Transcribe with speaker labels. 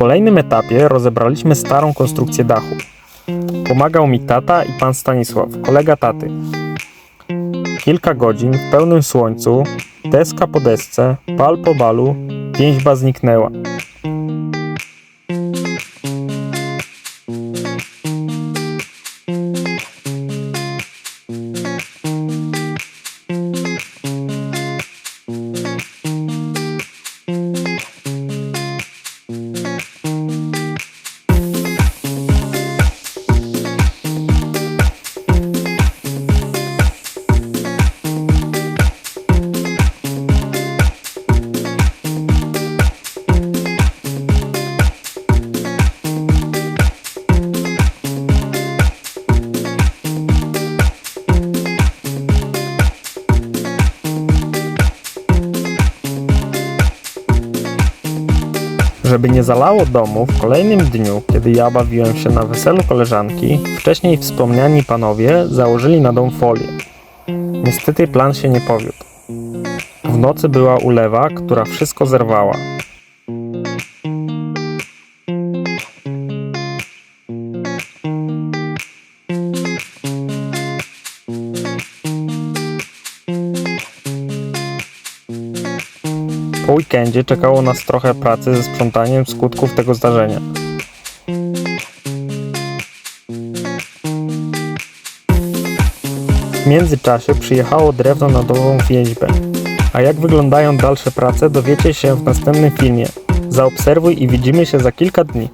Speaker 1: kolejnym etapie rozebraliśmy starą konstrukcję dachu. Pomagał mi tata i pan Stanisław, kolega taty. Kilka godzin w pełnym słońcu, deska po desce, pal po balu, więźba zniknęła. Żeby nie zalało domu w kolejnym dniu, kiedy ja bawiłem się na weselu koleżanki, wcześniej wspomniani panowie założyli na dom folię. Niestety plan się nie powiódł. W nocy była ulewa, która wszystko zerwała. Po weekendzie czekało nas trochę pracy ze sprzątaniem skutków tego zdarzenia. W międzyczasie przyjechało drewno na nową więźbę. A jak wyglądają dalsze prace dowiecie się w następnym filmie. Zaobserwuj i widzimy się za kilka dni.